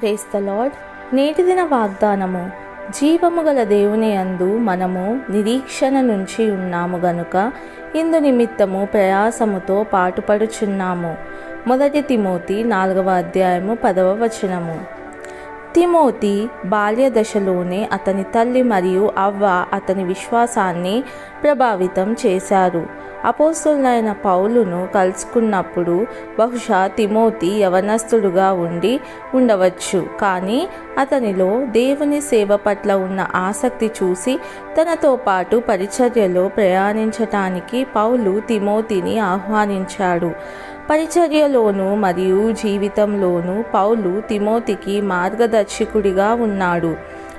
Praise the lord నేటి దిన వాగ్దానము జీవము గల దేవుని అందు మనము నిరీక్షణ నుంచి ఉన్నాము గనుక ఇందు నిమిత్తము ప్రయాసముతో పాటుపడుచున్నాము. మొదటి తిమోతి నాలుగవ అధ్యాయము పదవ వచనము. తిమోతి బాల్య దశలోనే అతని తల్లి మరియు అవ్వ అతని విశ్వాసాన్ని ప్రభావితం చేశారు. అపోస్తులైన పౌలును కలుసుకున్నప్పుడు బహుశా తిమోతి యవనస్తుడుగా ఉండి ఉండవచ్చు. కానీ అతనిలో దేవుని సేవ పట్ల ఉన్న ఆసక్తి చూసి తనతో పాటు పరిచర్యలో ప్రయాణించటానికి పౌలు తిమోతిని ఆహ్వానించాడు. పరిచర్యలోను మరియు జీవితంలోనూ పౌలు తిమోతికి మార్గదర్శకుడిగా ఉన్నాడు.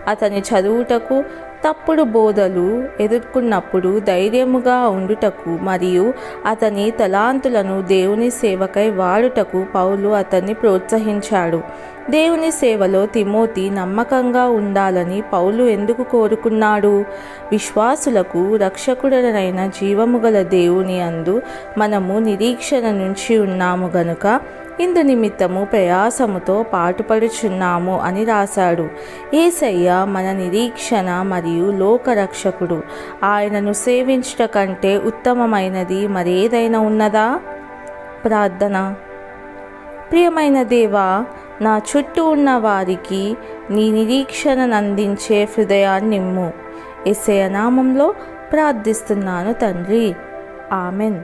అతని చదువుటకు తప్పుడు బోధలు ఎదుర్కొన్నప్పుడు ధైర్యముగా ఉండుటకు మరియు అతని తలాంతులను దేవుని సేవకై వాడుటకు పౌలు అతన్ని ప్రోత్సహించాడు. దేవుని సేవలో తిమోతి నమ్మకంగా ఉండాలని పౌలు ఎందుకు కోరుకున్నాడు? విశ్వాసులకు రక్షకుడనైన జీవము గల దేవుని అందు మనము నిరీక్షణ నుంచి ఉన్నాము గనుక ఇందు నిమిత్తము ప్రయాసముతో పాటుపడుచున్నాము అని రాశాడు. ఏసయ్య మన నిరీక్షణ మరియు లోకరక్షకుడు. ఆయనను సేవించుట కంటే ఉత్తమమైనది మరేదైనా ఉన్నదా? ప్రార్థన. ప్రియమైన దేవా నా చుట్టూ ఉన్న వారికి నీ నిరీక్షణను అందించే హృదయాన్నిమ్ము ఎస్ఐ నామంలో ప్రార్థిస్తున్నాను తండ్రి. ఆమెన్.